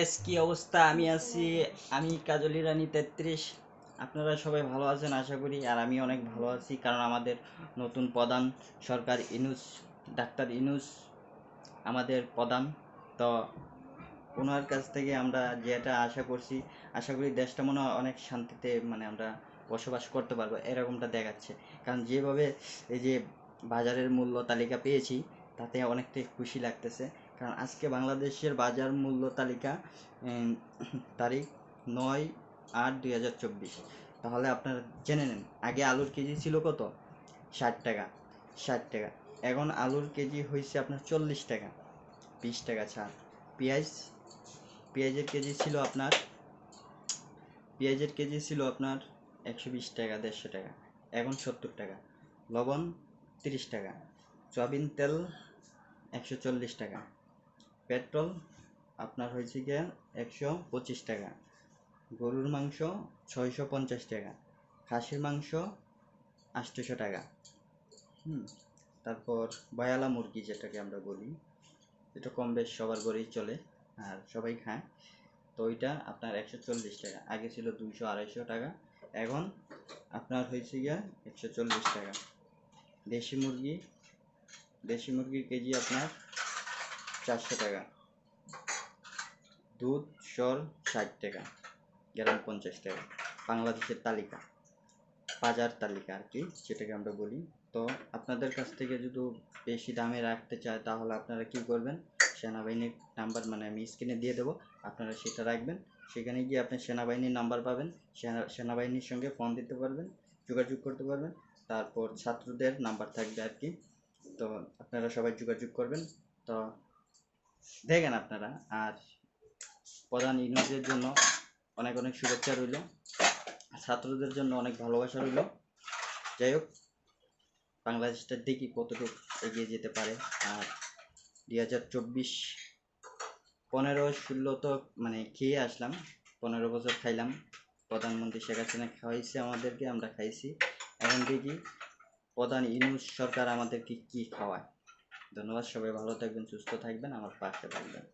S কি অবস্থা? আমি আছি আমি কাজলি রানী তেত্রিশ। আপনারা সবাই ভালো আছেন আশা করি আর আমি অনেক ভালো আছি কারণ আমাদের নতুন প্রধান সরকার ইনুস ডাক্তার ইনুস আমাদের প্রধান। তো ওনার কাছ থেকে আমরা যেটা আশা করছি আশা করি দেশটা মনে হয় অনেক শান্তিতে মানে আমরা বসবাস করতে পারব এরকমটা দেখাচ্ছে। কারণ যেভাবে এই যে বাজারের মূল্য তালিকা পেয়েছি তাতে অনেকটাই খুশি লাগতেছে। কারণ আজকে বাংলাদেশের বাজার মূল্য তালিকা তারিখ নয় আট দুই হাজার চব্বিশ। তাহলে আপনারা জেনে নেন, আগে আলুর কেজি ছিল কত? ষাট টাকা ষাট টাকা। এখন আলুর কেজি হয়েছে আপনার চল্লিশ টাকা, বিশ টাকা ছাড়। পেঁয়াজ, পেঁয়াজের কেজি ছিল আপনার, পেঁয়াজের কেজি ছিল আপনার একশো বিশ টাকা, দেড়শো টাকা, এখন সত্তর টাকা। লবণ তিরিশ টাকা, সয়াবিন তেল একশো চল্লিশ টাকা পেট্রোল আপনার হয়েছে গিয়ে একশো পঁচিশ টাকা। গরুর মাংস ছয়শো পঞ্চাশ টাকা। খাসির মাংস আটশোশো টাকা। হুম, তারপর বয়ালা মুরগি যেটাকে আমরা বলি, এটা কম বেশ সবার ঘরেই চলে আর সবাই খায়। তো ওইটা আপনার একশো চল্লিশ টাকা। আগে ছিল দুইশো আড়াইশো টাকা, এখন আপনার হয়েছে গিয়া একশো চল্লিশ টাকা। দেশি মুরগি, দেশি মুরগির কেজি আপনার চারশো টাকা। দুধ সর ষাট টাকা। গ্রাম পঞ্চাশ টাকা। বাংলাদেশের তালিকা। বাজার তালিকা আর কি, যেটাকে আমরা বলি। তো আপনাদের কাছ থেকে যদি বেশি দামে রাখতে চায়, তাহলে আপনারা কি করবেন? সেনাবাহিনীর নাম্বার মানে আমি স্ক্রিনে দিয়ে দেবো। আপনারা সেটা রাখবেন। সেখানে গিয়ে আপনি সেনাবাহিনীর নাম্বার পাবেন। সেনা- সেনাবাহিনীর সঙ্গে ফোন দিতে পারবেন, যোগাযোগ করতে পারবেন। তারপর ছাত্রদের নাম্বার থাকবে আর কি। তো আপনারা সবাই যোগাযোগ করবেন। তো দেখেন আপনারা, আর প্রধান ইউনিটের জন্য অনেক অনেক শুভেচ্ছা রইল ছাত্রদের জন্য অনেক ভালোবাসা রইল। যাই হোক, বাংলাদেশটা দেখি কতটুকু এগিয়ে যেতে পারে। আর দুই হাজার চব্বিশ পনেরো ষোলো তো মানে খেয়ে আসলাম, পনেরো বছর খাইলাম। প্রধানমন্ত্রী শেখ হাসিনা খাওয়াইছে আমাদেরকে, আমরা খাইছি। এখন দেখি প্রধান ইউনুস সরকার আমাদেরকে কি খাওয়ায়। ধন্যবাদ সবাই ভালো থাকবেন সুস্থ থাকবেন আমার পাশে থাকবেন।